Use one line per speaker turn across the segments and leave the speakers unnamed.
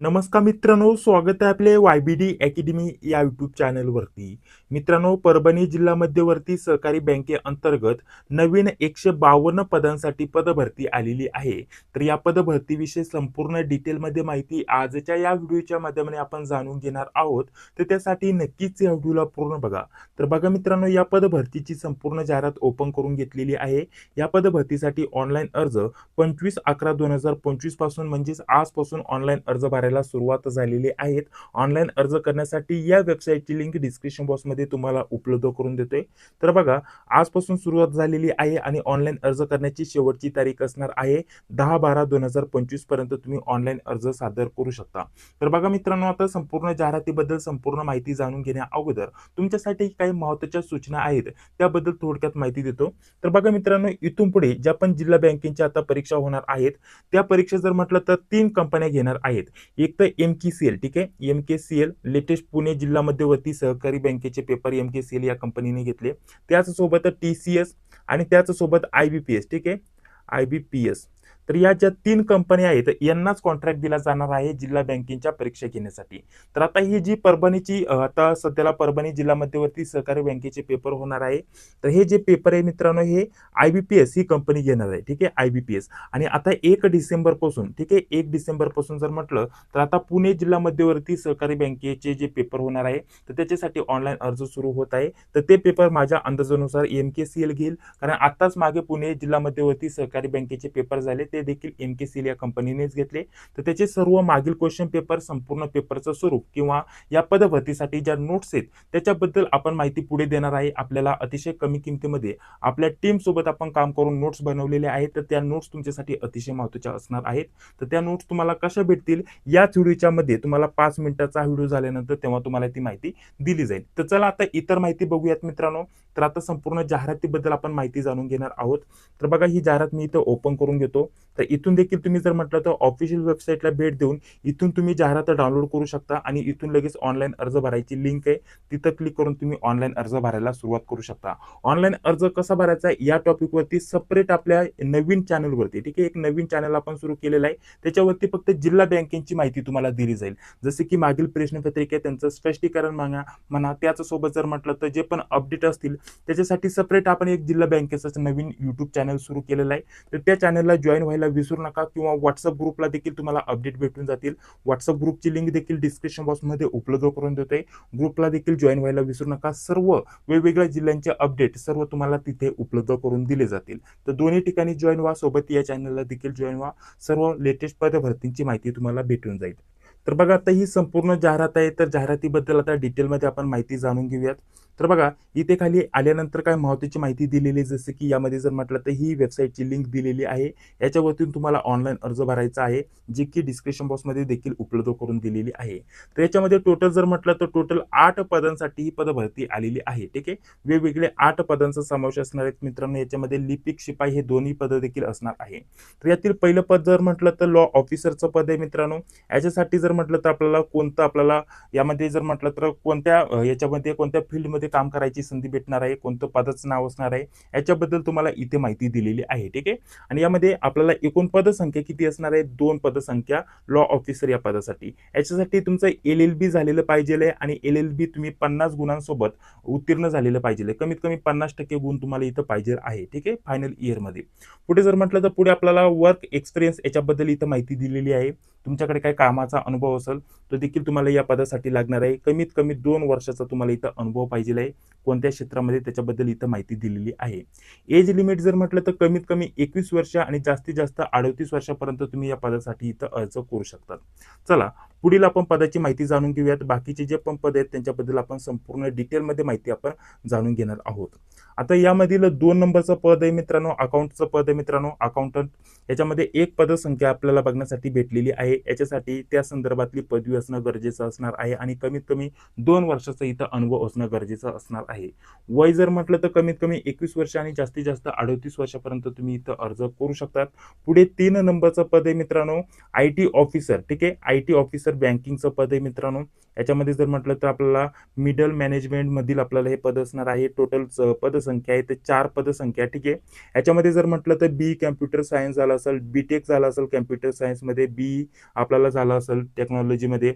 नमस्कार मित्रांनो स्वागत आहे आपले वाय बी डी अकॅडमी या यूट्यूब चॅनलवरती मित्रांनो परभणी जिल्हा मध्यवर्ती सहकारी बँकेअंतर्गत नवीन एकशे बावन्न पदांसाठी पदभरती आलेली आहे. तर या पदभरतीविषयी संपूर्ण डिटेलमध्ये माहिती आजच्या या व्हिडिओच्या माध्यमाने आपण जाणून घेणार आहोत. तर त्यासाठी नक्कीच या व्हिडिओला पूर्ण बघा. तर बघा मित्रांनो या पदभरतीची संपूर्ण जाहिरात ओपन करून घेतलेली आहे. या पदभरतीसाठी ऑनलाईन अर्ज पंचवीस अकरा दोन हजार पंचवीसपासून म्हणजेच आजपासून ऑनलाईन अर्ज भरायला सुरुवात झालेली आहेत. ऑनलाईन अर्ज करण्यासाठी या वेबसाईटची लिंक डिस्क्रिप्शन बॉक्समध्ये तुम्हाला उपलब्ध करून देतोय. तर बघा आजपासून सुरुवात झालेली आहे आणि ऑनलाईन अर्ज करण्याची शेवटची तारीख असणार आहे दहा बारा दोन हजार पंचवीसपर्यंत तुम्ही ऑनलाईन अर्ज सादर करू शकता. तर बघा मित्रांनो आता संपूर्ण जाहिरातीबद्दल संपूर्ण माहिती जाणून घेण्या अगोदर तुमच्यासाठी काही महत्त्वाच्या सूचना आहेत त्याबद्दल थोडक्यात माहिती देतो. तर बघा मित्रांनो इथून पुढे ज्या पण जिल्हा बँकेच्या आता परीक्षा होणार आहेत त्या परीक्षा जर म्हटलं तर तीन कंपन्या घेणार आहेत. एक तर एम के सी एल ठीक आहे? M K C L latest Pune जिल्हा मध्यवर्ती सहकारी बँकेचे paper M K C L या कंपनीने घेतले. त्याचसोबत टी सी एस आणि त्याचसोबत आय बी पी एस ठीक आहे? आय बी पी एस तर या ज्या तीन कंपन्या आहेत यांनाच कॉन्ट्रॅक्ट दिला जाणार आहे जिल्हा बँकेच्या परीक्षा घेण्यासाठी. तर आता ही जी परभणीची आता सध्याला परभणी जिल्हा मध्यवर्ती सहकारी बँकेचे पेपर होणार आहे. तर हे जे पेपर आहे मित्रांनो हे आय बी पी एस ही कंपनी घेणार आहे ठीक आहे? आय बी पी एस आणि आता एक डिसेंबरपासून ठीक आहे? एक डिसेंबरपासून जर म्हटलं तर आता पुणे जिल्हा मध्यवर्ती सहकारी बँकेचे जे पेपर होणार आहे तर त्याच्यासाठी ऑनलाईन अर्ज सुरू होत आहे. तर ते पेपर माझ्या अंदाजानुसार एम के सी एल घेईल. कारण आत्ताच मागे पुणे जिल्हा मध्यवर्ती सहकारी बँकेचे पेपर झाले ते देखील एम के सील या कंपनीनेच घेतले. तर त्याचे सर्व मागील क्वेश्चन पेपर संपूर्ण पेपरचं स्वरूप किंवा या पदभरतीसाठी ज्या नोट्स आहेत त्याच्याबद्दल आपण माहिती पुढे देणार आहे. आपल्याला अतिशय कमी किमतीमध्ये आपल्या टीमसोबत आपण काम करून नोट्स बनवलेले आहेत. तर त्या नोट्स तुमच्यासाठी अतिशय महत्त्वाच्या असणार आहेत. तर त्या नोट्स तुम्हाला कशा भेटतील याच व्हिडिओच्या मध्ये तुम्हाला पाच मिनिटाचा व्हिडिओ झाल्यानंतर तेव्हा तुम्हाला ती माहिती दिली जाईल. तर चला आता इतर माहिती बघूयात मित्रांनो. तर आता संपूर्ण जाहिरातीबद्दल आपण माहिती जाणून घेणार आहोत. तर बघा ही जाहिरात मी इथं ओपन करून घेतो. तर इथून देखील तुम्ही जर म्हटलं तर ऑफिशियल वेबसाईटला भेट देऊन इथून तुम्ही जाहिरात डाउनलोड करू शकता आणि इथून लगेच ऑनलाईन अर्ज भरायची लिंक आहे. तिथं क्लिक करून तुम्ही ऑनलाईन अर्ज भरायला सुरुवात करू शकता. ऑनलाईन अर्ज कसा भरायचा या टॉपिकवरती सपरेट आपल्या नवीन चॅनलवरती ठीक आहे? एक नवीन चॅनल आपण सुरू केलेलं आहे. त्याच्यावरती फक्त जिल्हा बँकेची माहिती तुम्हाला दिली जाईल. जसे की मागील प्रश्नपत्रिका त्यांचं स्पष्टीकरण म्हणा म्हणा त्याच्यासोबत जर म्हटलं तर जे पण अपडेट असतील त्याच्यासाठी सपरेट आपण एक जिल्हा बँकेचं नवीन युट्यूब चॅनल सुरू केलेलं आहे. तर त्या चॅनलला जॉईन व्हायला विसरू नका किंवा व्हॉट्सअप ग्रुपला देखील तुम्हाला अपडेट भेटून जातील. व्हॉट्सअप ग्रुपची लिंक देखील डिस्क्रिप्शन बॉक्समध्ये उपलब्ध करून देतोय. ग्रुपला देखील जॉईन व्हायला विसरू नका. सर्व वेगवेगळ्या जिल्ह्यांचे अपडेट सर्व तुम्हाला तिथे उपलब्ध करून दिले जातील. तर दोन्ही ठिकाणी जॉईन व्हा. सोबत या चॅनलला देखील जॉईन व्हा. सर्व लेटेस्ट पदभरतींची माहिती तुम्हाला भेटून जाईल. तर बघा आता ही संपूर्ण जाहिरात आहे. तर जाहिरातीबद्दल आता डिटेलमध्ये आपण माहिती जाणून घेऊयात. तर बघा इथे खाली आल्यानंतर काय महत्त्वाची माहिती दिलेली आहे जसं की यामध्ये जर म्हटलं तर ही वेबसाईटची लिंक दिलेली आहे. याच्यावरतून तुम्हाला ऑनलाईन अर्ज भरायचा आहे जी की डिस्क्रिप्शन बॉक्समध्ये देखील उपलब्ध करून दिलेली आहे. तर याच्यामध्ये टोटल जर म्हटलं तर टोटल आठ पदांसाठी ही पदभरती आलेली आहे ठीक आहे? वेगवेगळे आठ पदांचा समावेश असणार आहेत मित्रांनो. याच्यामध्ये लिपिक शिपाई हे दोन्ही पदं देखील असणार आहे. तर यातील पहिलं पद जर म्हटलं तर लॉ ऑफिसरचं पद आहे मित्रांनो. याच्यासाठी जर म्हटलं तर आपल्याला कोणतं आपल्याला यामध्ये जर म्हटलं तर कोणत्या याच्यामध्ये कोणत्या फील्डमध्ये काम करायची संधी भेटणार आहे कोणतं पदाचं नाव असणार आहे याच्याबद्दल तुम्हाला इथे माहिती दिलेली आहे ठीक आहे? आणि यामध्ये आपल्याला एकूण पदसंख्या किती असणार आहे? दोन पदसंख्या लॉ ऑफिसर या पदासाठी. याच्यासाठी तुमचं एल एल बी झालेलं पाहिजे आणि एल एल बी तुम्ही पन्नास गुणांसोबत उत्तीर्ण झालेलं पाहिजे कमीत कमी पन्नास टक्के गुण तुम्हाला इथं पाहिजे आहे ठीक आहे? फायनल इयरमध्ये पुढे जर म्हटलं तर पुढे आपल्याला वर्क एक्सपिरियन्स याच्याबद्दल इथं माहिती दिलेली आहे. तुमच्याकडे काही कामाचा अनुभव असेल तो देखील तुम्हाला या पदासाठी लागणार आहे. कमीत कमी दोन वर्षाचा तुम्हाला इथं अनुभव पाहिजे आहे. कोणत्या क्षेत्रामध्ये त्याच्याबद्दल इथं माहिती दिलेली आहे. एज लिमिट जर म्हटलं तर कमीत कमी एकवीस वर्ष आणि जास्तीत जास्त अडतीस वर्षापर्यंत तुम्ही या पदासाठी इथं अर्ज करू शकतात. चला पुढील आपण पदाची माहिती जाणून घेऊयात. बाकीचे जे पण पद आहेत त्यांच्याबद्दल आपण संपूर्ण डिटेलमध्ये माहिती आपण जाणून घेणार आहोत. आता यामधील दोन नंबरचं पद आहे मित्रांनो अकाउंटचं पद आहे मित्रांनो. अकाउंटंट याच्यामध्ये एक पदसंख्या आपल्याला बघण्यासाठी भेटलेली आहे. याच्यासाठी त्या संदर्भातली पदवी असणं गरजेचं असणार आहे आणि कमीत कमी दोन वर्षाचा इथं अनुभव असणं गरजेचं असणार आहे. वय जर म्हटलं तर कमीत कमी एकवीस वर्ष आणि जास्तीत जास्त अडतीस वर्षापर्यंत तुम्ही इथं अर्ज करू शकतात. पुढे तीन नंबरचं पद आहे मित्रांनो आय टी ऑफिसर. ठीक आहे? आय टी ऑफिसर बँकिंगचं पद आहे मित्रांनो. याच्यामध्ये जर म्हटलं तर आपल्याला मिडल मॅनेजमेंटमधील आपल्याला हे पद असणार आहे. टोटल पदसंख्या आहे ते चार पदसंख्या ठीक आहे? याच्यामध्ये जर म्हटलं तर बी कॅम्प्युटर सायन्स झालं असेल बी टेक झालं असेल कॅम्प्युटर सायन्समध्ये बी आपल्याला झालं असेल टेक्नॉलॉजीमध्ये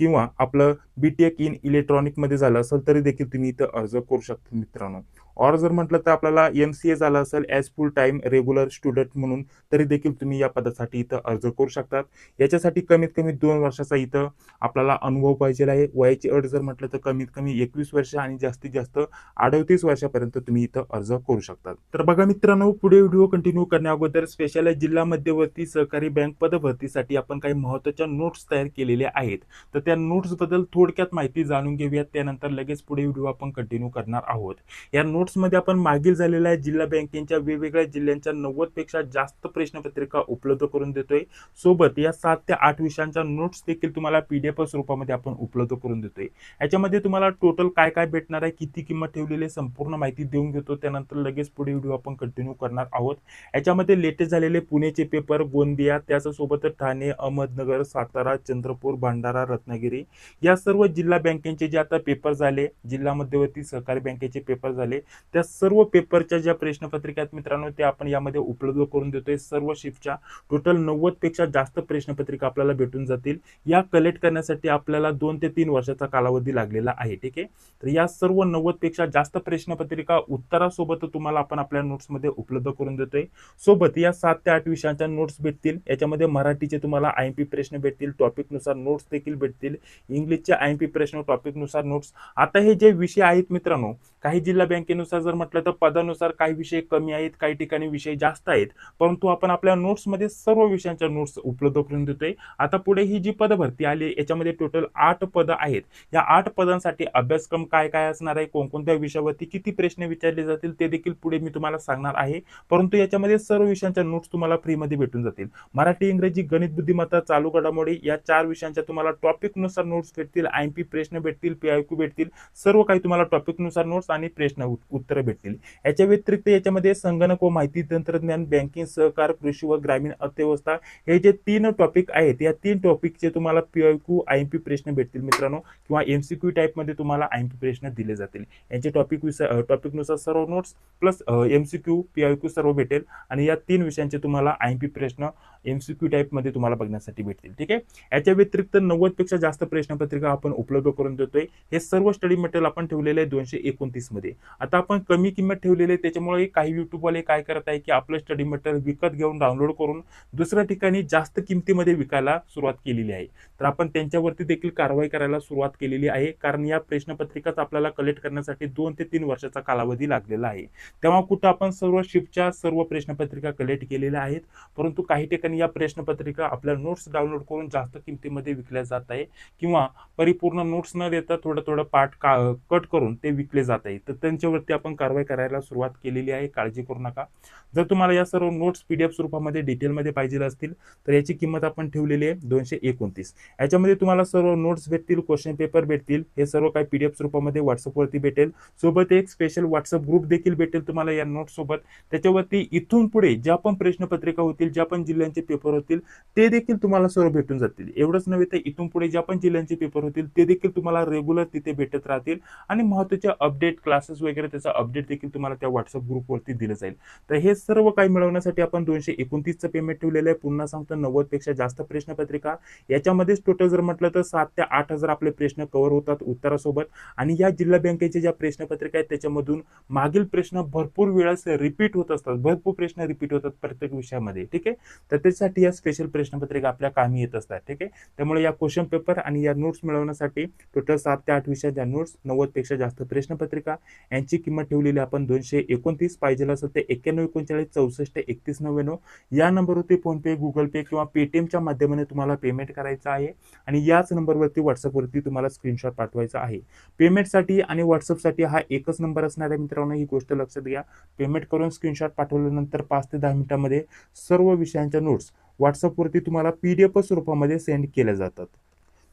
किंवा आपलं बी टेक इन इलेक्ट्रॉनिकमध्ये झालं असेल तरी देखील तुम्ही इथं अर्ज करू शकता मित्रांनो. और जर म्हटलं तर आपल्याला एम सी ए झालं असेल as full time regular student म्हणून तरी देखील तुम्ही या पदासाठी इथं अर्ज करू शकतात. याच्यासाठी कमीत कमी दोन वर्षाचा इथं आपल्याला अनुभव पाहिजे आहे. वयाची अट जर म्हटलं तर कमीत कमी एकवीस वर्ष आणि जास्तीत जास्त अडतीस वर्षापर्यंत तुम्ही इथं अर्ज करू शकतात. तर बघा मित्रांनो पुढे व्हिडिओ कंटिन्यू करण्या अगोदर स्पेशल जिल्हा मध्यवर्ती सहकारी बँक पदभरतीसाठी आपण काही महत्त्वाच्या नोट्स तयार केलेल्या आहेत. तर त्या नोट्सबद्दल थोडक्यात माहिती जाणून घेऊयात. त्यानंतर लगेच पुढे व्हिडिओ आपण कंटिन्यू करणार आहोत. या नोट्समध्ये आपण मागील झालेल्या जिल्हा बँकेच्या वेगवेगळ्या जिल्ह्यांच्या नव्वदपेक्षा जास्त प्रश्नपत्रिका उपलब्ध करून देतोय. सोबत या सात ते आठ विषयांच्या नोट्स देखील तुम्हाला पीडीएफ स्वरूपामध्ये आपण उपलब्ध करून देतोय. याच्यामध्ये तुम्हाला टोटल काय काय भेटणार आहे किती किंमत ठेवलेली संपूर्ण माहिती देऊन घेतो. त्यानंतर लगेच पुढे व्हिडिओ आपण कंटिन्यू करणार आहोत. याच्यामध्ये लेटेस्ट झालेले पुणेचे पेपर गोंदिया त्याच्यासोबत ठाणे अहमदनगर सातारा चंद्रपूर भंडारा रत्नागिरी या सर्व जिल्हा बँकेचे जे आता पेपर झाले जिल्हा मध्यवर्ती सहकारी बँकेचे पेपर झाले त्या सर्व पेपरच्या ज्या प्रश्नपत्रिका आहेत मित्रांनो त्या आपण यामध्ये उपलब्ध करून देतोय. सर्व शिफ्टच्या टोटल नव्वदपेक्षा जास्त प्रश्नपत्रिका आपल्याला भेटून जातील. या कलेक्ट करण्यासाठी आपल्याला दोन ते तीन वर्षाचा कालावधी लागलेला आहे ठीक आहे? तर या सर्व नव्वदपेक्षा जास्त प्रश्नपत्रिका उत्तरासोबत तुम्हाला आपण आपल्या नोट्समध्ये उपलब्ध करून देतोय. सोबत या सात ते आठ विषयांच्या नोट्स भेटतील. याच्यामध्ये मराठीचे तुम्हाला आय पी प्रश्न भेटतील टॉपिकनुसार नोट्स देखील भेटतील. इंग्लिशचे आय पी प्रश्न टॉपिकनुसार नोट्स. आता हे जे विषय आहेत मित्रांनो काही जिल्हा बँकेनुसार जर म्हटलं तर पदानुसार काही विषय कमी आहेत काही ठिकाणी विषय जास्त आहेत. परंतु आपण आपल्या नोट्समध्ये सर्व विषयांच्या नोट्स उपलब्ध करून देतोय. आता पुढे ही जी पदभरती आली याच्यामध्ये टोटल आठ पदं आहेत. या आठ पदांसाठी अभ्यासक्रम काय काय असणार आहे कोणकोणत्या विषयावरती किती प्रश्न विचारले जातील ते देखील पुढे मी तुम्हाला सांगणार आहे. परंतु याच्यामध्ये सर्व विषयांच्या नोट्स तुम्हाला फ्रीमध्ये भेटून जातील. मराठी इंग्रजी गणित बुद्धिमत्ता चालू घडामोडी या चार विषयांच्या तुम्हाला टॉपिकनुसार नोट्स भेटतील. आय पी प्रश्न भेटतील पी आय क्यू भेटतील. सर्व काही तुम्हाला टॉपिकनुसार नोट्स आणि प्रश्न उत्तर भेटतील. याच्या व्यतिरिक्त याच्यामध्ये संगणक व माहिती तंत्रज्ञान बँकिंग सहकार कृषी व ग्रामीण अर्थव्यवस्था हे जे तीन टॉपिक आहेत या तीन टॉपिकचे तुम्हाला P I Q I P प्रश्न भेटतील मित्रांनो किंवा एम सी क्यू टाईपमध्ये तुम्हाला आय पी प्रश्न दिले जातील. यांचे टॉपिक टॉपिकनुसार सर्व notes plus M C Q P I Q सर्व भेटेल आणि या तीन विषयांचे तुम्हाला आय पी प्रश्न एम सी क्यू टाईपमध्ये तुम्हाला बघण्यासाठी भेटतील. ठीक आहे? याच्या व्यतिरिक्त नव्वदपेक्षा जास्त प्रश्नपत्रिका आपण उपलब्ध करून देतोय. हे सर्व स्टडी मटेरियल आपण ठेवलेले आहे दोनशे एकोणतीस मध्ये. आता आपण कमी किंमत ठेवलेली आहे त्याच्यामुळे काही युट्यूबवाले काय करत आहे की आपलं स्टडी मटेरियल विकत घेऊन डाउनलोड करून दुसऱ्या ठिकाणी जास्त किमतीमध्ये विकायला सुरुवात केलेली आहे. तर आपण त्यांच्यावरती देखील कारवाई करायला सुरुवात केलेली आहे कारण या प्रश्नपत्रिकाच आपल्याला कलेक्ट करण्यासाठी दोन ते तीन वर्षाचा कालावधी लागलेला आहे. तेव्हा कुठं आपण सर्व शिफ्टच्या सर्व प्रश्नपत्रिका कलेक्ट केलेल्या आहेत परंतु काही ठिकाणी या प्रश्नपत्रिका आपल्या नोट्स डाउनलोड करून जास्त किमतीमध्ये विकल्या जात आहे किंवा परिपूर्ण नोट्स न देता थोडं थोडं पार्ट का कट करून ते विकले जात आहे. तर त्यांच्यावरती आपण कारवाई करायला सुरुवात केलेली आहे. काळजी करू नका. जर तुम्हाला या सर्व नोट्स पी डी एफ स्वरूपामध्ये डिटेलमध्ये पाहिजे असतील तर याची किंमत आपण ठेवलेली आहे दोनशे एकोणतीस. याच्यामध्ये तुम्हाला सर्व नोट्स भेटतील क्वेश्चन पेपर भेटतील हे सर्व काही पी डी एफ स्वरूपामध्ये व्हॉट्सअपवरती भेटेल. सोबत एक स्पेशल व्हॉट्सअप ग्रुप देखील भेटेल तुम्हाला या नोट्स सोबत. त्याच्यावरती इथून पुढे ज्या पण प्रश्नपत्रिका होतील ज्या पण जिल्ह्यांचे पेपर होतील ते देखील तुम्हाला सर्व भेटून जातील. एवढंच नव्हे तर इथून पुढे ज्या पण जिल्ह्यांचे पेपर होतील ते देखील तुम्हाला रेग्युलर तिथे भेटत राहतील. आणि महत्त्वाच्या अपडेट क्लासेस वगैरे त्याचा अपडेट देखील तुम्हाला त्या व्हॉट्सअप ग्रुपवरती दिलं जाईल. तर हे सर्व काही मिळवण्यासाठी आपण दोनशे एकोणतीसचं पेमेंट ठेवलेलं आहे. पुन्हा सांगतो नव्वदपेक्षा जास्त प्रश्नपत्रिका याच्यामध्येच टोटल जर म्हटलं तर सात ते आठ हजार आपले प्रश्न कव्हर होतात उत्तरासोबत. आणि या जिल्हा बँकेच्या ज्या प्रश्नपत्रिका आहेत त्याच्यामधून मागील प्रश्न भरपूर वेळेस रिपीट होत असतात. भरपूर प्रश्न रिपीट होतात प्रत्येक विषयामध्ये. ठीक आहे? तर त्याच्यासाठी या स्पेशल प्रश्नपत्रिका आपल्या कामी येत असतात. ठीक आहे? त्यामुळे या क्वेश्चन पेपर आणि या नोट्स मिळवण्यासाठी टोटल सात ते आठ विषयाच्या नोट्स नव्वदपेक्षा जास्त प्रश्नपत्रिका यांची किंमत ठेवलेली आपण दोनशे एकोणतीस पाहिजे असेल ते एक्क्याण्णव एकोणचाळीस चौसष्ट एकतीस नव्याण्णव या नंबरवरती फोनपे गुगल पे किंवा पेटीएमच्या माध्यमाने तुम्हाला पेमेंट करायचं आहे. आणि याच नंबरवरती व्हॉट्सअपवरती तुम्हाला स्क्रीनशॉट पाठवायचा आहे. पेमेंटसाठी आणि व्हॉट्सअपसाठी हा एकच नंबर असणार आहे मित्रांनो ही गोष्ट लक्षात घ्या. पेमेंट करून स्क्रीनशॉट पाठवल्यानंतर पाच ते दहा मिनिटांमध्ये सर्व विषयांच्या नोट्स व्हॉट्सअपवरती तुम्हाला पी डी एफ स्वरूपामध्ये सेंड केल्या जातात.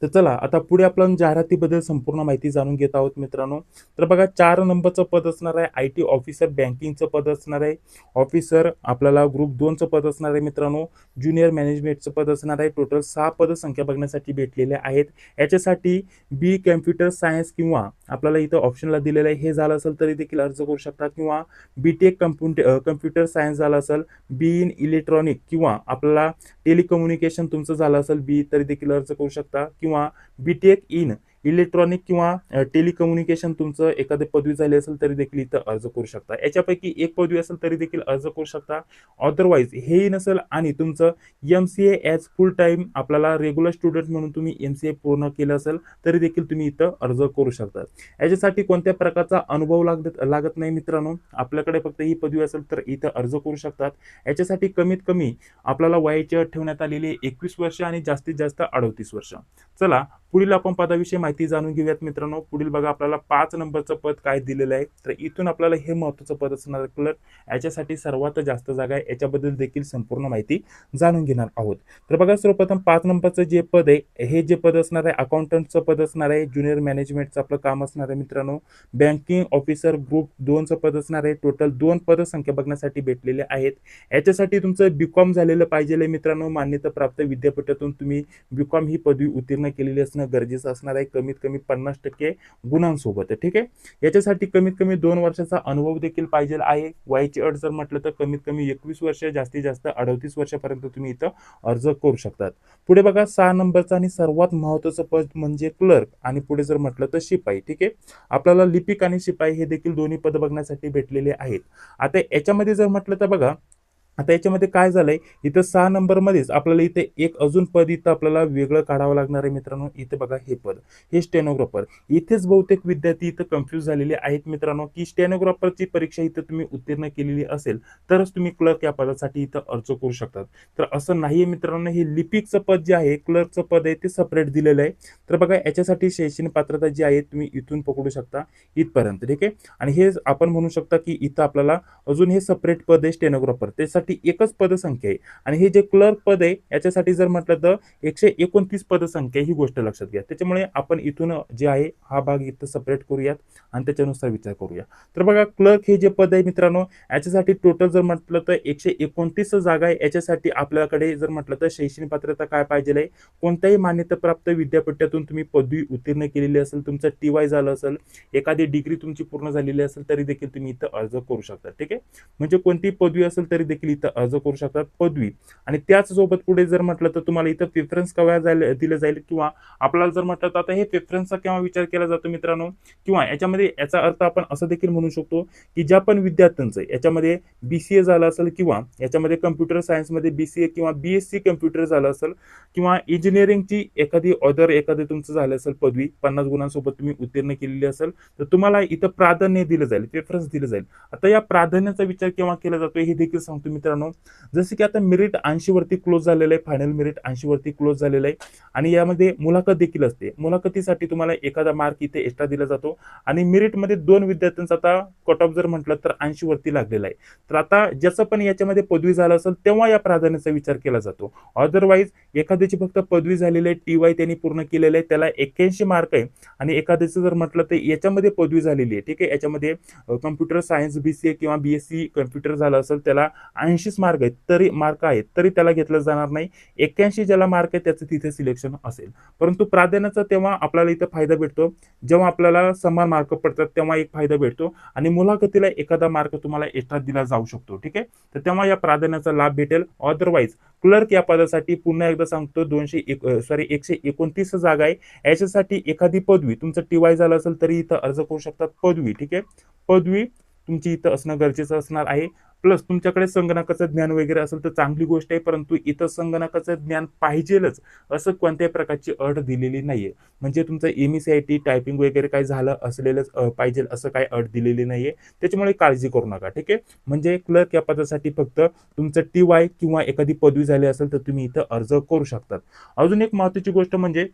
तर चला आता पुढे आपण जाहिरातीबद्दल संपूर्ण माहिती जाणून घेत आहोत मित्रांनो. तर बघा चार नंबरचं पद असणार आहे आय टी ऑफिसर बँकिंगचं पद असणार आहे. ऑफिसर आपल्याला ग्रुप दोनचं पद असणार आहे मित्रांनो. ज्युनियर मॅनेजमेंटचं पद असणार आहे. टोटल सहा पद संख्या बघण्यासाठी भेटलेले आहेत. याच्यासाठी बी कम्प्युटर सायन्स किंवा आपल्याला इथं ऑप्शनला दिलेलं आहे. हे झालं असेल तरी देखील अर्ज करू शकता किंवा B tech computer computer science झालं असेल बी इन इलेक्ट्रॉनिक किंवा आपल्याला टेलिकम्युनिकेशन तुमचं झालं असेल बी तरी देखील अर्ज करू शकता. किंवा बी टेक इन इलेक्ट्रॉनिक किंवा टेलिकम्युनिकेशन तुमचं एखादी पदवी झाली असेल तरी देखील इथं अर्ज करू शकता. याच्यापैकी एक पदवी असेल तरी देखील अर्ज करू शकता. अदरवाईज हेही नसेल आणि तुमचं M C A as full time आपल्याला रेग्युलर स्टुडंट म्हणून तुम्ही एम सी ए पूर्ण केलं असेल तरी देखील तुम्ही इथं अर्ज करू शकता. याच्यासाठी कोणत्या प्रकारचा अनुभव लागत लागत नाही मित्रांनो? आपल्याकडे फक्त ही पदवी असेल तर इथं अर्ज करू शकतात. याच्यासाठी कमीत कमी आपल्याला वयाची अट ठेवण्यात आलेली एकवीस वर्ष आणि जास्तीत जास्त अडतीस वर्ष. चला पुढील आपण पदाविषयी माहिती जाणून घेऊयात मित्रांनो. पुढील बघा आपल्याला पाच नंबरचं पद काय दिलेलं आहे. तर इथून आपल्याला हे महत्त्वाचं पद असणार क्लर्क याच्यासाठी सर्वात जास्त जागा आहे. याच्याबद्दल देखील संपूर्ण माहिती जाणून घेणार आहोत. तर बघा सर्वप्रथम पाच नंबरचं जे पद आहे हे जे पद असणार आहे अकाउंटंटचं पद असणार आहे ज्युनियर मॅनेजमेंटचं आपलं काम असणार आहे मित्रांनो. बँकिंग ऑफिसर ग्रुप दोनचं पद असणार आहे. टोटल दोन पद संख्या बघण्यासाठी भेटलेले आहेत. याच्यासाठी तुमचं बीकॉम झालेलं पाहिजे मित्रांनो. मान्यता प्राप्त विद्यापीठातून तुम्ही बीकॉम ही पदवी उत्तीर्ण केलेली असणं गरजेचं असणार आहे. कमीत कमी पन्नास टक्के गुणांसोबत ठीक आहे? याच्यासाठी कमीत कमी दोन वर्षाचा अनुभव देखील पाहिजे आहे. वयाची अट जर म्हटलं तर कमीत कमी एकवीस वर्ष जास्तीत जास्त अडतीस वर्षापर्यंत तुम्ही इथं अर्ज करू शकतात. पुढे बघा सहा नंबरचा आणि सर्वात महत्वाचं पद म्हणजे क्लर्क आणि पुढे जर म्हटलं तर शिपाई ठीक आहे? आपल्याला लिपिक आणि शिपाई हे देखील दोन्ही पद बघण्यासाठी भेटलेले आहेत. आता याच्यामध्ये जर म्हटलं तर बघा आता याच्यामध्ये काय झालंय इथं सहा नंबरमध्येच आपल्याला इथे एक अजून पद इथं आपल्याला वेगळं काढावं लागणार आहे मित्रांनो. इथे बघा हे पद हे स्टेनोग्राफर इथेच बहुतेक विद्यार्थी इथं कन्फ्यूज झालेले आहेत मित्रांनो की स्टेनोग्राफरची परीक्षा इथं तुम्ही उत्तीर्ण केलेली असेल तरच तुम्ही क्लर्क या पदासाठी इथं अर्ज करू शकतात. तर असं नाहीये मित्रांनो हे लिपिकचं पद जे आहे क्लर्कचं पद आहे ते सेपरेट दिलेलं आहे. तर बघा याच्यासाठी शैक्षणिक पात्रता जी आहे तुम्ही इथून पकडू शकता इथपर्यंत ठीक आहे? आणि हे आपण म्हणू शकता की इथं आपल्याला अजून हे सेपरेट पद आहे स्टेनोग्राफर त्यासाठी एकच पदसंख्या आहे. आणि हे जे क्लर्क पद आहे याच्यासाठी जर म्हटलं तर एकशे एकोणतीस पदसंख्या ही गोष्ट लक्षात घ्या. त्याच्यामुळे आपण इथून जे आहे हा भाग इथं सेपरेट करूयात आणि त्याच्यानुसार विचार करूया. तर बघा क्लर्क हे जे पद आहे मित्रांनो याच्यासाठी टोटल जर म्हटलं तर एकशे एकोणतीस जागा आहे. याच्यासाठी आपल्याकडे जर म्हटलं तर शैक्षणिक पात्रता काय पाहिजे आहे? कोणत्याही मान्यताप्राप्त विद्यापीठातून तुम्ही पदवी उत्तीर्ण केलेली असेल तुमचं टी वाय झालं असेल एखादी डिग्री तुमची पूर्ण झालेली असेल तरी देखील तुम्ही इथं अर्ज करू शकता. ठीक आहे? म्हणजे कोणती पदवी असेल तरी देखील इथं अर्ज करू शकतात पदवी. आणि त्याचसोबत पुढे जर म्हटलं तर तुम्हाला इथं प्रेफरन्स केव्हा जाईल दिलं जाईल किंवा आपल्याला जर म्हटलं तर आता हे प्रेफरन्सचा केव्हा विचार केला जातो मित्रांनो? किंवा याच्यामध्ये याचा अर्थ आपण असं देखील म्हणू शकतो की ज्या पण विद्यार्थ्यांचं याच्यामध्ये बी सी ए झालं असेल किंवा याच्यामध्ये कम्प्युटर सायन्समध्ये बी सी ए किंवा बी एस सी कम्प्युटर झालं असेल किंवा इंजिनिअरिंगची एखादी ऑदर एखादी तुमचं झालं असेल पदवी पन्नास गुणांसोबत तुम्ही उत्तीर्ण केलेली असेल तर तुम्हाला इथं प्राधान्य दिलं जाईल प्रेफरन्स दिलं जाईल. आता या प्राधान्याचा विचार केव्हा केला जातो हे देखील सांगतो मित्रांनो जसं की आता मेरिट ऐंशी वरती क्लोज झालेलं आहे फायनल मेरिट ऐंशी वरती क्लोज झालेलं आहे. आणि यामध्ये मुलाखत देखील असते. मुलाखतीसाठी तुम्हाला एखादा मार्क इथे एक्स्ट्रा दिला जातो. आणि मेरिटमध्ये दोन विद्यार्थ्यांचा आता कट ऑफ जर म्हटलं तर ऐंशी वरती लागलेला आहे. तर आता ज्याचं पण याच्यामध्ये पदवी झालं असेल तेव्हा या प्राधान्याचा विचार केला जातो. अदरवाईज एखाद्याची फक्त पदवी झालेली आहे टी वाय त्यांनी पूर्ण केलेलं आहे त्याला एक्क्याऐंशी मार्क आहे. आणि एखाद्याचं जर म्हटलं तर याच्यामध्ये पदवी झालेली आहे. ठीक आहे याच्यामध्ये computer science B C A किंवा बी एस सी कम्प्युटर झालं असेल त्याला ऐंशीच मार्क आहेत तरी मार्क आहेत तरी त्याला घेतलं जाणार नाही. एक्क्याऐंशी ज्याला मार्क आहे त्याचं तिथे सिलेक्शन असेल. परंतु प्राधान्याचा तेव्हा आपल्याला इथं फायदा भेटतो. जेव्हा आपल्याला समान मार्क पडतात तेव्हा एक फायदा भेटतो. आणि मुलाखतीला एखादा मार्क तुम्हाला एक्स्ट्रा दिला जाऊ शकतो ठीक आहे? तर तेव्हा या प्राधान्याचा लाभ भेटेल. अदरवाईज क्लर्क या पदासाठी पुन्हा एकदा सांगतो दोनशे एक सॉरी एकशे एकोणतीस जागा आहे. याच्यासाठी एखादी पदवी तुमचं टी वाय झालं असेल तरी इथं अर्ज करू शकतात पदवी ठीक आहे? पदवी तुमची इथं असणं गरजेचं असणार आहे. प्लस तुमच्याकडे संगणकाचं ज्ञान वगैरे असेल तर चांगली गोष्ट आहे परंतु इथं संगणकाचं ज्ञान पाहिजेलच असं कोणत्याही प्रकारची अट दिलेली नाहीये. म्हणजे तुमचं M E C I T typing वगैरे काय झालं असलेलंच पाहिजे असं काय अट दिलेली नाहीये. त्याच्यामुळे काळजी करू नका ठीक आहे? म्हणजे क्लर्क या पदासाठी फक्त तुमचं टी वाय किंवा एखादी पदवी झाली असेल तर तुम्ही इथं अर्ज करू शकतात. अजून एक महत्त्वाची गोष्ट म्हणजे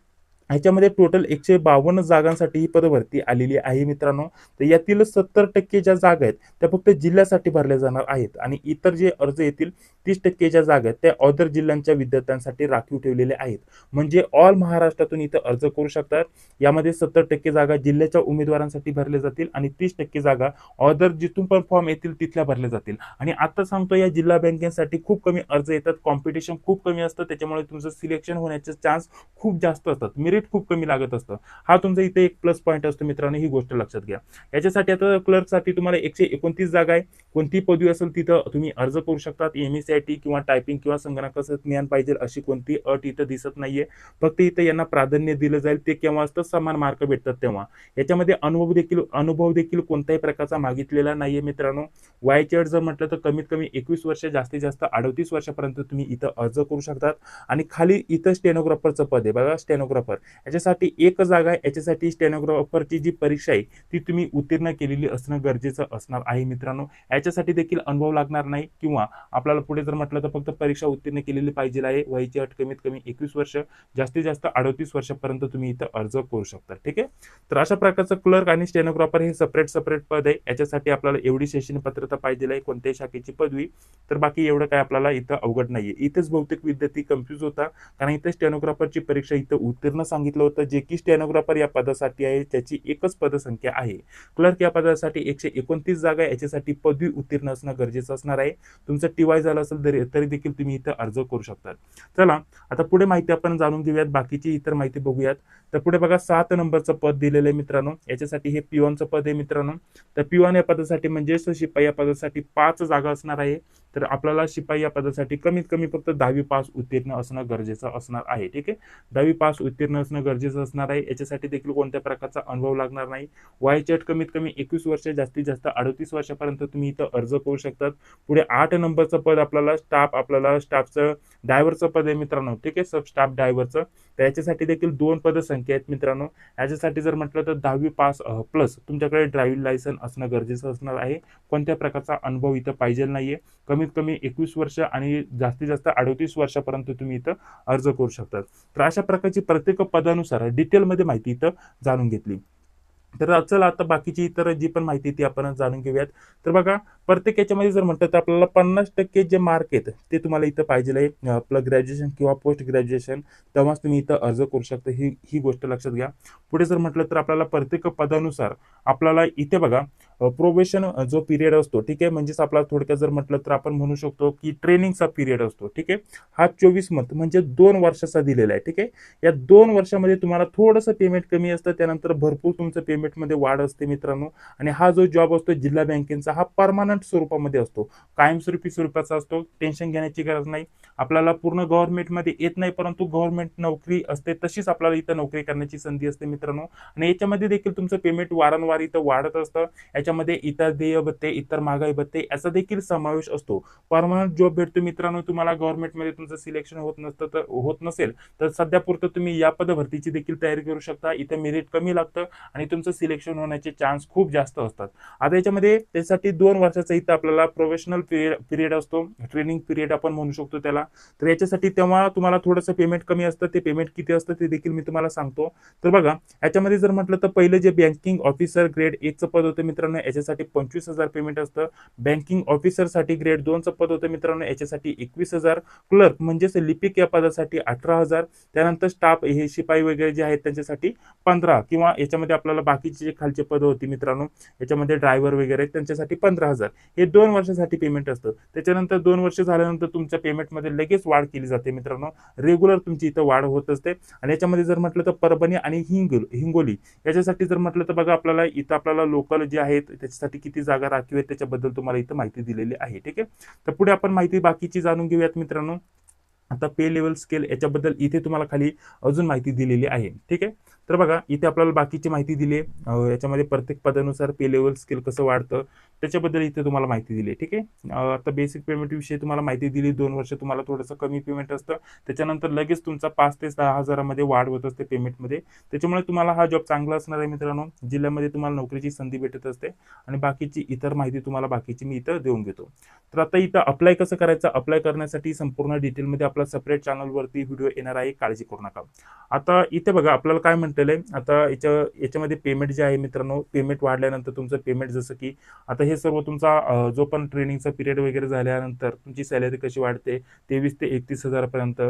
ह्याच्यामध्ये टोटल एकशे बावन्न जागांसाठी ही पदभरती आलेली आहे मित्रांनो. तर यातील सत्तर टक्के ज्या जागा आहेत त्या फक्त जिल्ह्यासाठी भरल्या जाणार आहेत. आणि इतर जे अर्ज येतील तीस टक्के ज्या जागा आहेत त्या अदर जिल्ह्यांच्या विद्यार्थ्यांसाठी राखीव ठेवलेल्या आहेत. म्हणजे ऑल महाराष्ट्रातून इथं अर्ज करू शकतात. यामध्ये सत्तर टक्के जागा जिल्ह्याच्या उमेदवारांसाठी भरल्या जातील आणि तीस टक्के जागा ऑदर जिथून पण फॉर्म येतील तिथल्या भरल्या जातील. आणि आता सांगतो या जिल्हा बँकेसाठी खूप कमी अर्ज येतात. कॉम्पिटिशन खूप कमी असतं. त्याच्यामुळे तुमचं सिलेक्शन होण्याचे चान्स खूप जास्त असतात. मेरिट खूप कमी लागत असतं. हा तुमचा इथे एक प्लस पॉईंट असतो मित्रांनो ही गोष्ट लक्षात घ्या. याच्यासाठी आता क्लर्कसाठी तुम्हाला एकशे एकोणतीस जागा आहे. कोणती पदवी असेल तिथं तुम्ही अर्ज करू शकतात. एम एस आय टी किंवा टायपिंग किंवा संगणकाचं ज्ञान पाहिजे अशी कोणती अट इथं दिसत नाहीये. फक्त इथं यांना प्राधान्य दिलं जाईल. ते केव्हा असतं? समान मार्क भेटतात तेव्हा. याच्यामध्ये अनुभव देखील अनुभव देखील कोणत्याही प्रकारचा मागितलेला नाहीये मित्रांनो. वयाची अट जर म्हटलं तर कमीत कमी एकवीस वर्ष जास्तीत जास्त अडतीस वर्षापर्यंत तुम्ही इथं अर्ज करू शकतात. आणि खाली इथं स्टेनोग्राफरचं पद आहे. बघा स्टेनोग्राफर याच्यासाठी एक जागा आहे. याच्यासाठी स्टेनोग्राफरची जी परीक्षा आहे ती तुम्ही उत्तीर्ण केलेली असणं गरजेचं असणार आहे मित्रांनो. याच्यासाठी देखील अनुभव लागणार नाही किंवा आपल्याला पुढे जर म्हटलं तर फक्त परीक्षा उत्तीर्ण केलेली पाहिजे आहे. वयाची अट कमीत कमी एकवीस वर्ष जास्तीत जास्त अडतीस वर्षापर्यंत तुम्ही इथं अर्ज करू शकता. ठीक आहे? तर अशा प्रकारचं क्लर्क आणि स्टेनोग्राफर हे सेपरेट सेपरेट पद आहे. याच्यासाठी आपल्याला एवढी शैक्षणिक पात्रता पाहिजे आहे कोणत्याही शाखेची पदवी. तर बाकी एवढं काय आपल्याला इथं अवघड नाहीये. इथेच बहुतेक विद्यार्थी कन्फ्यूज होता. कारण इथे स्टेनोग्राफरची परीक्षा इथं उत्तीर्ण सांगितलं होतं जे की स्टेनोग्राफर या पदासाठी आहे त्याची एकच पदसंख्या आहे. क्लर्क या पदासाठी एकशे एकोणतीस जागा आहे याच्यासाठी पदवी उत्तीर्ण असणं गरजेचं असणार आहे. तुमचं टी वाय झालं असेल तरी तरी देखील तुम्ही इथं अर्ज करू शकता. चला आता पुढे माहिती आपण जाणून घेऊयात बाकीची इतर माहिती बघूयात. तर पुढे बघा सात नंबरचं पद दिलेलं आहे मित्रांनो. याच्यासाठी हे पिओनचं पद आहे मित्रांनो. तर पिओन या पदासाठी म्हणजेच शिपाई या पदासाठी पाच जागा असणार आहे. तर आपल्याला शिपाई या पदासाठी कमीत कमी फक्त दहावी पास उत्तीर्ण असणं गरजेचं असणार आहे. ठीक आहे? दहावी पास उत्तीर्ण असणं गरजेचं असणार आहे. याच्यासाठी देखील कोणत्या प्रकारचा अनुभव लागणार नाही. वयाची अट कमीत कमी एकवीस वर्ष जास्तीत जास्त अडतीस वर्षापर्यंत तुम्ही इथं अर्ज करू शकतात. पुढे आठ नंबरचं पद आपल्याला स्टाफ आपल्याला स्टाफचं ड्रायव्हरचं पद आहे मित्रांनो. ठीक आहे? सब स्टाफ ड्रायव्हरचं तर याच्यासाठी देखील दोन पद संख्या आहेत मित्रांनो. याच्यासाठी जर म्हटलं तर दहावी पास प्लस तुमच्याकडे ड्रायव्हिंग लायसन असणं गरजेचं असणार आहे. कोणत्या प्रकारचा अनुभव इथं पाहिजे नाहीये. कमीत कमी एकवीस वर्ष आणि जास्तीत जास्त अडतीस वर्षापर्यंत तुम्ही इथं अर्ज करू शकतात. तर अशा प्रकारची प्रत्येक पदानुसार डिटेलमध्ये माहिती इथं जाणून घेतली. तर चला आता बाकीची इतर जी पण माहिती ती आपण जाणून घेऊयात. तर बघा प्रत्येक याच्यामध्ये जर म्हटलं तर आपल्याला पन्नास टक्के जे मार्क आहेत ते तुम्हाला इथं पाहिजे आहे आपलं ग्रॅज्युएशन किंवा पोस्ट ग्रॅज्युएशन तेव्हाच तुम्ही इथं अर्ज करू शकता. ही ही गोष्ट लक्षात घ्या. पुढे जर म्हटलं तर आपल्याला प्रत्येक पदानुसार आपल्याला इथे बघा प्रोबेशन जो पिरियड असतो ठीक आहे? म्हणजेच आपला थोडक्यात जर म्हटलं तर आपण म्हणू शकतो की ट्रेनिंगचा पिरियड असतो ठीक आहे? हा चोवीस मंथ म्हणजे दोन वर्षाचा दिलेला आहे ठीक आहे? या दोन वर्षामध्ये तुम्हाला थोडंसं पेमेंट कमी असतं त्यानंतर भरपूर तुमचं पेमेंट पेमेंटमध्ये वाढ असते मित्रांनो. आणि हा जो जॉब असतो जिल्हा बँकेचा हा परमानंट स्वरूपामध्ये असतो. कायमस्वरूपी स्वरूपाचा असतो. टेन्शन घेण्याची गरज नाही. आपल्याला पूर्ण गव्हर्नमेंटमध्ये येत नाही परंतु गव्हर्नमेंट नोकरी असते तशीच आपल्याला इथं नोकरी करण्याची संधी असते मित्रांनो. आणि याच्यामध्ये देखील तुमचं पेमेंट वारंवार इथं वाढत असतं. याच्यामध्ये इतर देय भत्ते इतर महागाई भत्ते याचा देखील समावेश असतो. परमनंट जॉब भेटतो मित्रांनो तुम्हाला गव्हर्नमेंटमध्ये तुमचं सिलेक्शन होत नसतं तर होत नसेल तर सध्या पुरतं तुम्ही या पदभरतीची देखील तयारी करू शकता. इथं मेरिट कमी लागतं आणि तुमचं सिलेक्शन होण्याचे चान्स खूप जास्त असतात. आता याच्यामध्ये त्यासाठी दोन वर्षाचा इथं आपल्याला प्रोफेशनल पिरियड पिरियड असतो. ट्रेनिंग पिरियड आपण म्हणू शकतो त्याला. तर याच्यासाठी तेव्हा तुम्हाला थोडंसं पेमेंट कमी असतं. ते पेमेंट किती असतं ते देखील मी तुम्हाला सांगतो. तर बघा याच्यामध्ये जर म्हटलं तर पहिलं जे बँकिंग ऑफिसर ग्रेड एकचं पद होतं मित्रांनो याच्यासाठी पंचवीस हजार पेमेंट असतं. बँकिंग ऑफिसरसाठी ग्रेड दोनचं पद होतं मित्रांनो याच्यासाठी एकवीस हजार. क्लर्क म्हणजेच लिपिक या पदासाठी अठरा हजार. त्यानंतर स्टाफ हे शिपाई वगैरे जे आहेत त्यांच्यासाठी पंधरा किंवा याच्यामध्ये आपल्याला बाकीचे जे खालचे पद होती मित्रांनो याच्यामध्ये ड्रायव्हर वगैरे त्यांच्यासाठी पंधरा हजार. हे दोन वर्षासाठी पेमेंट असतं. त्याच्यानंतर दोन वर्ष झाल्यानंतर तुमच्या पेमेंटमध्ये लगेच वाढ केली जाते मित्रांनो. रेग्युलर तुमची इथं वाढ होत असते. आणि याच्यामध्ये जर म्हटलं तर परभणी आणि हिंगोल हिंगोली याच्यासाठी जर म्हटलं तर बघा आपल्याला इथं आपल्याला लोकल जे आहेत त्याच्यासाठी किती जागा राखीव आहेत त्याच्याबद्दल तुम्हाला इथं माहिती दिलेली आहे ठीक आहे? तर पुढे आपण माहिती बाकीची जाणून घेऊयात मित्रांनो. आता पे लेवल स्केल याच्याबद्दल इथे तुम्हाला खाली अजून माहिती दिलेली आहे ठीक आहे? तर बघा इथे आपल्याला बाकीची माहिती दिली आहे. याच्यामध्ये प्रत्येक पदानुसार पे लेवल स्किल कसं वाढतं त्याच्याबद्दल इथे तुम्हाला माहिती दिली आहे ठीक आहे? आता बेसिक पेमेंट विषयी तुम्हाला माहिती दिली दोन वर्ष तुम्हाला थोडंसं कमी पेमेंट असतं. त्याच्यानंतर लगेच तुमचा पाच ते सहा हजारामध्ये वाढ होत असते पेमेंटमध्ये त्याच्यामुळे तुम्हाला हा जॉब चांगला असणार आहे मित्रांनो. जिल्ह्यामध्ये तुम्हाला नोकरीची संधी भेटत असते आणि बाकीची इतर माहिती तुम्हाला बाकीची मी इथं देऊन घेतो. तर आता इथं अप्लाय कसं करायचं? अप्लाय करण्यासाठी संपूर्ण डिटेलमध्ये आपला सेपरेट चॅनलवरती व्हिडिओ येणार आहे काळजी करू नका. आता इथे बघा आपल्याला काय म्हटलेलं आहे. आता याच्या याच्यामध्ये पेमेंट जे आहे मित्रांनो पेमेंट वाढल्यानंतर तुमचं पेमेंट जसं की आता हे सर्व तुमचा जो पण ट्रेनिंगचा पिरियड वगैरे झाल्यानंतर तुमची सॅलरी कशी वाढते? तेवीस ते एकतीस हजारापर्यंत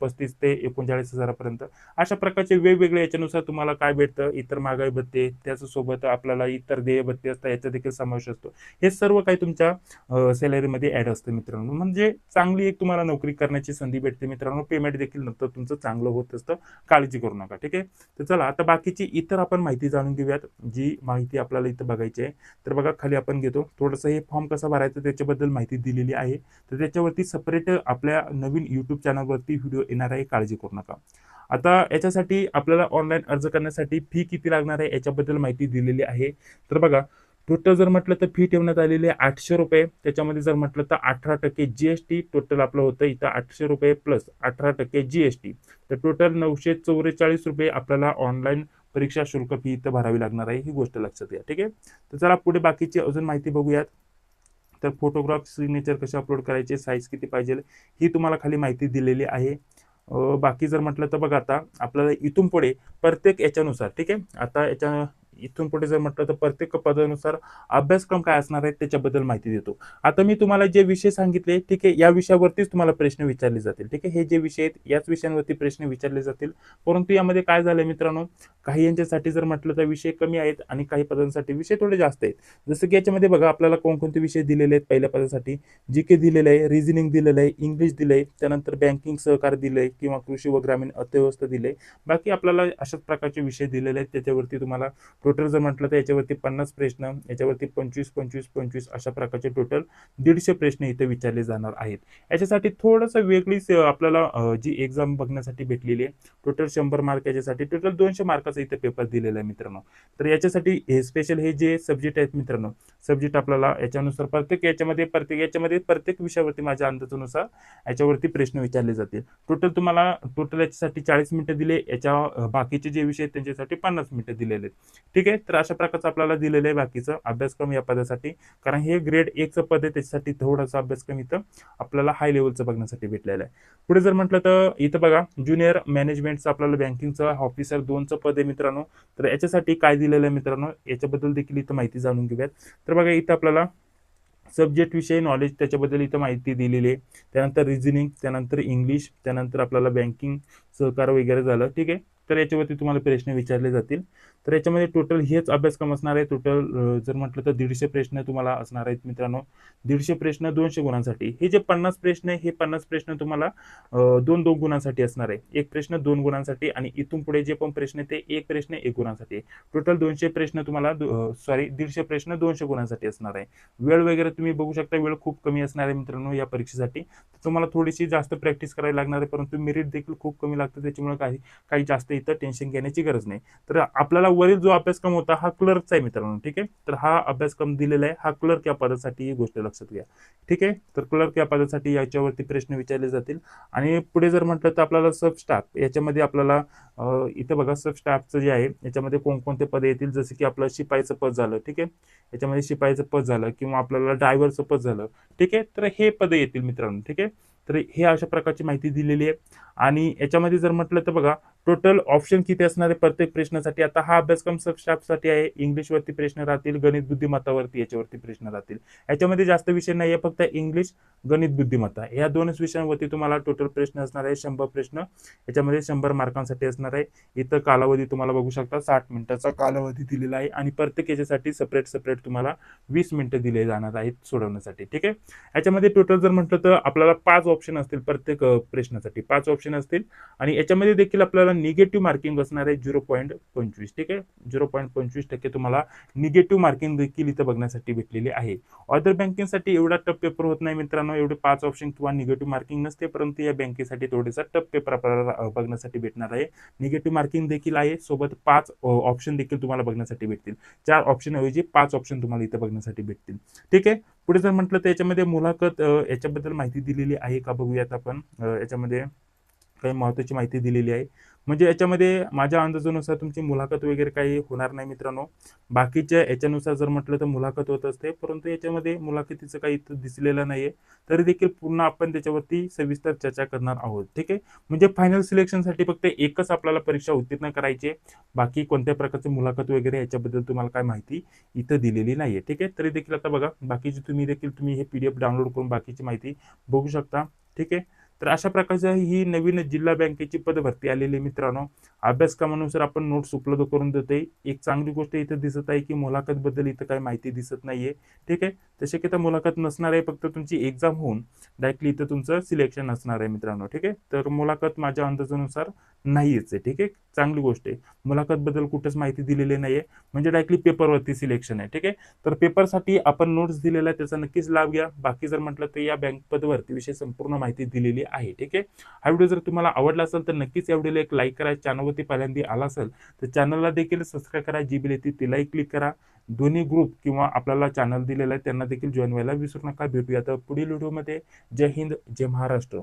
पस्तीस ते एकोणचाळीस हजारापर्यंत अशा प्रकारचे वेगवेगळे याच्यानुसार तुम्हाला काय भेटतं? इतर महागाई भत्ते त्याच्यासोबत आपल्याला इतर देय भत्ते असतात याचा देखील समावेश असतो. हे सर्व काही तुमच्या सॅलरीमध्ये ऍड असतं मित्रांनो. म्हणजे चांगली एक तुम्हाला नोकरी करण्याची संधी भेटते मित्रांनो. पेमेंट देखील नंतर तुमचं चांगलं होत असतं. काळजी करू नका ठीक आहे? तर चला आता बाकीची इतर आपण माहिती जाणून घेऊयात जी माहिती आपल्याला इथं बघायची आहे. तर बघा खाली आपण घेतो. थोडंसं हे फॉर्म कसा भरायचा त्याच्याबद्दल माहिती दिलेली आहे. तर त्याच्यावरती सेपरेट आपल्या नवीन युट्यूब चॅनलवरती व्हिडिओ येणार आहे काळजी करू नका. आता याच्यासाठी आपल्याला ऑनलाईन अर्ज करण्यासाठी फी किती लागणार आहे याच्याबद्दल माहिती दिलेली आहे. तर बघा टोटल जर म्हटलं तर फी ठेवण्यात आलेली आहे आठशे रुपये. त्याच्यामध्ये जर म्हटलं तर अठरा टक्के जी एस टी टोटल आपलं होतं इथं आठशे रुपये प्लस अठरा टक्के जी एस टी तर टोटल नऊशे चौवेचाळीस रुपये आपल्याला ऑनलाईन परीक्षा शुल्क फी इथं भरावी लागणार आहे. ही गोष्ट लक्षात घ्या ठीक आहे? तर चला पुढे बाकीची अजून माहिती बघूयात. तर फोटोग्राफ सिग्नेचर कसे अपलोड करायचे साईज किती पाहिजे ही तुम्हाला खाली माहिती दिलेली आहे. बाकी जर म्हटलं तर बघा आता आपल्याला इथून पुढे प्रत्येक याच्यानुसार ठीक आहे? आता याच्या इथून पुढे जर म्हटलं तर प्रत्येक पदानुसार अभ्यासक्रम काय असणार आहे त्याच्याबद्दल माहिती देतो. आता मी तुम्हाला जे विषय सांगितले ठीक आहे या विषयावरतीच तुम्हाला प्रश्न विचारले जातील ठीक आहे. हे जे विषय आहेत याच विषयांवरती प्रश्न विचारले जातील. परंतु यामध्ये काय झालं मित्रांनो काही यांच्यासाठी जर म्हटलं तर विषय कमी आहेत आणि काही पदांसाठी विषय थोडे जास्त आहेत. जसं की याच्यामध्ये बघा आपल्याला कोणकोणते विषय दिलेले आहेत पहिल्या पदासाठी. जी के दिलेलं आहे रिझनिंग दिलेलं आहे इंग्लिश दिलं आहे त्यानंतर बँकिंग सहकार दिलं आहे किंवा कृषी व ग्रामीण अर्थव्यवस्था दिले बाकी आपल्याला अशाच प्रकारचे विषय दिलेले आहेत त्याच्यावरती तुम्हाला टोटल जर म्हटलं तर याच्यावरती पन्नास प्रश्न याच्यावरती पंचवीस पंचवीस पंचवीस अशा प्रकारचे टोटल दीडशे प्रश्न इथे विचारले जाणार आहेत. याच्यासाठी थोडंसं वेगळीच आपल्याला जी एक्झाम बघण्यासाठी भेटलेली आहे टोटल शंभर मार्क याच्यासाठी टोटल दोनशे मार्काचा इथे पेपर दिलेला आहे मित्रांनो. तर याच्यासाठी हे स्पेशल हे जे सब्जेक्ट आहेत मित्रांनो सब्जेक्ट आपल्याला याच्यानुसार प्रत्येक याच्यामध्ये प्रत्येक याच्यामध्ये प्रत्येक विषयावरती माझ्या अंदाजानुसार याच्यावरती प्रश्न विचारले जातील. टोटल तुम्हाला टोटल याच्यासाठी चाळीस मिनिटं दिले याच्या बाकीचे जे विषय आहेत त्यांच्यासाठी पन्नास मिनिटं दिलेले आहेत. ठीक आहे? तर अशा प्रकारचं आपल्याला दिलेलं आहे बाकीचं अभ्यासक्रम या पदासाठी. कारण हे ग्रेड एकचं पद आहे त्याच्यासाठी थोडासा अभ्यासक्रम इथं आपल्याला हाय लेवलचं बघण्यासाठी भेटलेलं आहे. पुढे जर म्हटलं तर इथं बघा ज्युनियर मॅनेजमेंटचं आपल्याला बँकिंगचं ऑफिसर दोनचं पद आहे मित्रांनो. तर याच्यासाठी काय दिलेलं आहे मित्रांनो? याच्याबद्दल देखील इथं माहिती जाणून घेऊयात. तर बघा इथं आपल्याला सब्जेक्ट विषयी नॉलेज त्याच्याबद्दल इथं माहिती दिलेली आहे. त्यानंतर रिझनिंग त्यानंतर इंग्लिश त्यानंतर आपल्याला बँकिंग सहकार वगैरे झालं. ठीक आहे? तर याच्यावरती तुम्हाला प्रश्न विचारले जातील. तर याच्यामध्ये टोटल हेच अभ्यासक्रम असणार आहे. टोटल जर म्हटलं तर दीडशे प्रश्न तुम्हाला असणार आहेत मित्रांनो. दीडशे प्रश्न दोनशे गुणांसाठी. हे जे पन्नास प्रश्न आहे हे पन्नास प्रश्न तुम्हाला दोन दोन गुणांसाठी असणार आहे. एक प्रश्न दोन गुणांसाठी आणि इथून पुढे जे पण प्रश्न आहे ते एक प्रश्न एक गुणांसाठी टोटल दोनशे प्रश्न तुम्हाला सॉरी दीडशे प्रश्न दोनशे गुणांसाठी असणार आहे. वेळ वगैरे तुम्ही बघू शकता. वेळ खूप कमी असणार आहे मित्रांनो या परीक्षेसाठी. तर तुम्हाला थोडीशी जास्त प्रॅक्टिस करायला लागणार आहे परंतु मेरिट देखील खूप कमी लागतं. त्याच्यामुळे काही काही जास्त इथं टेन्शन घेण्याची गरज नाही. तर आपल्याला वरील जो अभ्यासक्रम होता हा क्लर्कचा आहे मित्रांनो ठीक आहे? तर हा अभ्यासक्रम दिलेला आहे. हा क्लर्क या पदासाठी ही गोष्ट लक्षात घ्या. ठीक आहे? तर क्लर्क या पदासाठी याच्यावरती प्रश्न विचारले जातील. आणि पुढे जर म्हटलं तर आपल्याला सब स्टाफ याच्यामध्ये आपल्याला इथं बघा सब स्टाफचं जे आहे याच्यामध्ये कोणकोणते पद येतील? जसं की आपलं शिपाईचं पद झालं ठीक आहे? याच्यामध्ये शिपाईचं पद झालं किंवा आपल्याला ड्रायव्हरचं पद झालं ठीक आहे? तर हे पद येतील मित्रांनो ठीक आहे? तर हे अशा प्रकारची माहिती दिलेली आहे. आणि याच्यामध्ये जर म्हटलं तर बघा टोटल ऑप्शन किती असणार आहे प्रत्येक प्रश्नासाठी? आता हा अभ्यासक्रम सबस्टाफसाठी आहे. इंग्लिशवरती प्रश्न राहतील गणित बुद्धिमत्तावरती याच्यावरती प्रश्न राहतील. याच्यामध्ये जास्त विषय नाही आहे फक्त इंग्लिश गणित बुद्धिमत्ता. या दोनच विषयांवरती तुम्हाला टोटल प्रश्न असणार आहे शंभर प्रश्न. याच्यामध्ये शंभर मार्कांसाठी असणार आहे. इथं कालावधी तुम्हाला बघू शकता साठ मिनिटाचा कालावधी दिलेला आहे. आणि प्रत्येक याच्यासाठी सेपरेट सेपरेट तुम्हाला वीस मिनिटं दिले जाणार आहेत सोडवण्यासाठी. ठीक आहे? याच्यामध्ये टोटल जर म्हटलं तर आपल्याला पाच ऑप्शन असतील प्रत्येक प्रश्नासाठी. पाच ऑप्शन असतील. आणि याच्यामध्ये देखील आपल्याला निगेटिव्ह मार्किंग असणार आहे झिरो पॉईंट पंचवीस. ठीक आहे? झिरो पॉईंट पंचवीस टक्के तुम्हाला निगेटिव्ह मार्किंग देखील इथं बघण्यासाठी भेटलेली आहे. ऑदर बँकिंगसाठी एवढा टफ पेपर होत नाही मित्रांनो. एवढे पाच ऑप्शन किंवा निगेटिव्ह मार्किंग नसते परंतु या बँकेसाठी थोडेसा टफ पेपर आपल्याला बघण्यासाठी भेटणार आहे. निगेटिव्ह मार्किंग देखील आहे. सोबत पाच ऑप्शन देखील तुम्हाला बघण्यासाठी भेटतील. चार ऑप्शन ऐवजी पाच ऑप्शन तुम्हाला इथं बघण्यासाठी भेटतील. ठीक आहे? पुढे जर म्हटलं तर याच्यामध्ये मुलाखत याच्याबद्दल माहिती दिलेली आहे का बघूयात आपण. याच्यामध्ये काही महत्त्वाची माहिती दिलेली आहे. म्हणजे याच्यामध्ये माझ्या अंदाजानुसार तुमची मुलाखत वगैरे काही होणार नाही मित्रांनो. बाकीच्या याच्यानुसार जर म्हटलं तर मुलाखत होत असते परंतु याच्यामध्ये मुलाखतीचं काही इथं दिसलेलं नाहीये. तरी देखील पुन्हा आपण त्याच्यावरती सविस्तर चर्चा करणार आहोत ठीक आहे? म्हणजे फायनल सिलेक्शनसाठी फक्त एकच आपल्याला परीक्षा उत्तीर्ण करायची आहे. बाकी कोणत्या प्रकारचे मुलाखत वगैरे याच्याबद्दल तुम्हाला काय माहिती इथं दिलेली नाहीये ठीक आहे? तरी देखील आता बघा बाकीची तुम्ही देखील तुम्ही हे पी डी एफ डाउनलोड करून बाकीची माहिती बघू शकता ठीक आहे? तर अशा प्रकारच्या ही नवीन जिल्हा बँकेची पदभरती आलेली आहे मित्रांनो. अभ्यासक्रमानुसार आपण नोट्स उपलब्ध करून देतोय. एक चांगली गोष्ट इथं दिसत आहे की मुलाखतबद्दल इथं काही माहिती दिसत नाहीये. ठीक आहे? तर शक्यता मुलाखत नसणार आहे फक्त तुमची एक्झाम होऊन डायरेक्टली इथं तुमचं सिलेक्शन असणार आहे मित्रांनो. ठीक आहे? तर मुलाखत माझ्या अंदाजानुसार नाहीच आहे. ठीक आहे? चांगली गोष्ट आहे. मुलाखतबद्दल कुठंच माहिती दिलेली नाही आहे म्हणजे डायरेक्टली पेपरवरती सिलेक्शन आहे. ठीक आहे? तर पेपरसाठी आपण नोट्स दिलेला आहे त्याचा नक्कीच लाभ घ्या. बाकी जर म्हटलं तर या बँक पदवरती विषय संपूर्ण माहिती दिलेली आहे ठीक आहे? हा व्हिडिओ जर तुम्हाला आवडला असेल तर नक्कीच या व्हिडिओला एक लाईक करा. चॅनलवरती पहिल्यांदा आला असेल तर चॅनलला देखील सबस्क्राईब करा. जी बिल येते तिलाही क्लिक करा. दोन्ही ग्रुप किंवा आपल्याला चॅनल दिलेला आहे त्यांना देखील जॉईन व्हायला विसरू नका. भेटूया तर पुढील व्हिडिओमध्ये जय हिंद जय महाराष्ट्र.